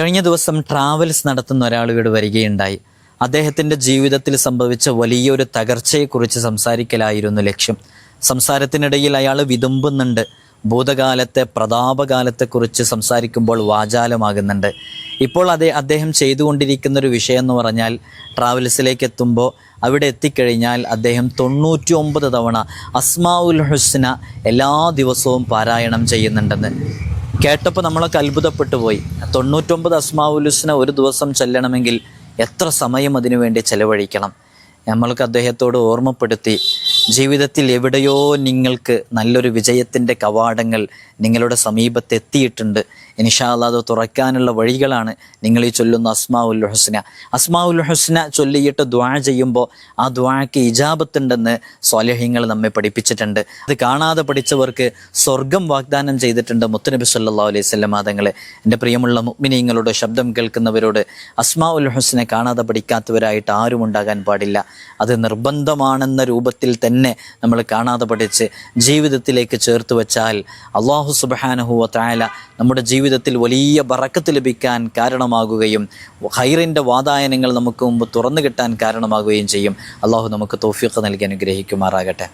കഴിഞ്ഞ ദിവസം ട്രാവൽസ് നടത്തുന്ന ഒരാൾ ഇവിടെ വരികയുണ്ടായി. അദ്ദേഹത്തിന്റെ ജീവിതത്തിൽ സംഭവിച്ച വലിയൊരു തകർച്ചയെക്കുറിച്ച് സംസാരിക്കലായിരുന്നു ലക്ഷ്യം. സംസാരത്തിനിടയിൽ അയാൾ വിതുമ്പുന്നുണ്ട്. ഭൂതകാലത്തെ പ്രതാപകാലത്തെക്കുറിച്ച് സംസാരിക്കുമ്പോൾ വാചാലമാകുന്നുണ്ട്. ഇപ്പോൾ അതേ അദ്ദേഹം ചെയ്തുകൊണ്ടിരിക്കുന്ന ഒരു വിഷയം എന്ന് പറഞ്ഞാൽ ട്രാവൽസിലേക്ക് എത്തുമ്പോൾ അവിടെ എത്തിക്കഴിഞ്ഞാൽ അദ്ദേഹം തൊണ്ണൂറ്റി ഒമ്പത് തവണ അസ്മാഉൽ ഹുസ്ന എല്ലാ ദിവസവും പാരായണം ചെയ്യുന്നുണ്ടെന്ന്. കേട്ടപ്പോൾ നമ്മളൊക്കെ അത്ഭുതപ്പെട്ടു പോയി. തൊണ്ണൂറ്റൊമ്പത് അസ്മാവുലുസിനെ ഒരു ദിവസം ചെല്ലണമെങ്കിൽ എത്ര സമയം അതിനു വേണ്ടി ചെലവഴിക്കണം? നമ്മൾക്ക് അദ്ദേഹത്തോട് ഓർമ്മപ്പെടുത്തി. ജീവിതത്തിൽ എവിടെയോ നിങ്ങൾക്ക് നല്ലൊരു വിജയത്തിന്റെ കവാടങ്ങൾ നിങ്ങളുടെ സമീപത്തെത്തിയിട്ടുണ്ട് ഇൻഷാല്ല അത് തുറക്കാനുള്ള വഴികളാണ് നിങ്ങൾ ഈ ചൊല്ലുന്ന അസ്മാഉൽ ഹുസ്ന. അസ്മാഉൽ ഹുസ്ന ചൊല്ലിയിട്ട് ദ്വാ ചെയ്യുമ്പോൾ ആ ദ്വാക്ക് ഇജാബത്തുണ്ടെന്ന് സ്വാലഹ്യങ്ങൾ നമ്മെ പഠിപ്പിച്ചിട്ടുണ്ട്. അത് കാണാതെ പഠിച്ചവർക്ക് സ്വർഗം വാഗ്ദാനം ചെയ്തിട്ടുണ്ട് മുത്തനബി സല്ലാ അലൈഹി സ്വല്ലം തങ്ങളെ എന്റെ പ്രിയമുള്ള മുഗ്മിനീങ്ങളോട് ശബ്ദം കേൾക്കുന്നവരോട് അസ്മാഉൽ ഹുസ്നെ കാണാതെ പഠിക്കാത്തവരായിട്ട് ആരും ഉണ്ടാകാൻ പാടില്ല. അത് നിർബന്ധമാണെന്ന രൂപത്തിൽ തന്നെ നമ്മൾ കാണാതെ പഠിച്ച് ജീവിതത്തിലേക്ക് ചേർത്ത് വെച്ചാൽ അള്ളാഹു സുബാനഹുവ തായാല നമ്മുടെ ജീവിതത്തിൽ വലിയ ബറക്കത്ത് ലഭിക്കാൻ കാരണമാകുകയും ഹൈറിന്റെ വാതായനങ്ങൾ നമുക്ക് മുമ്പ് തുറന്നു കിട്ടാൻ കാരണമാകുകയും ചെയ്യും. അള്ളാഹു നമുക്ക് തോഫിയൊക്കെ നൽകി അനുഗ്രഹിക്കുമാറാകട്ടെ.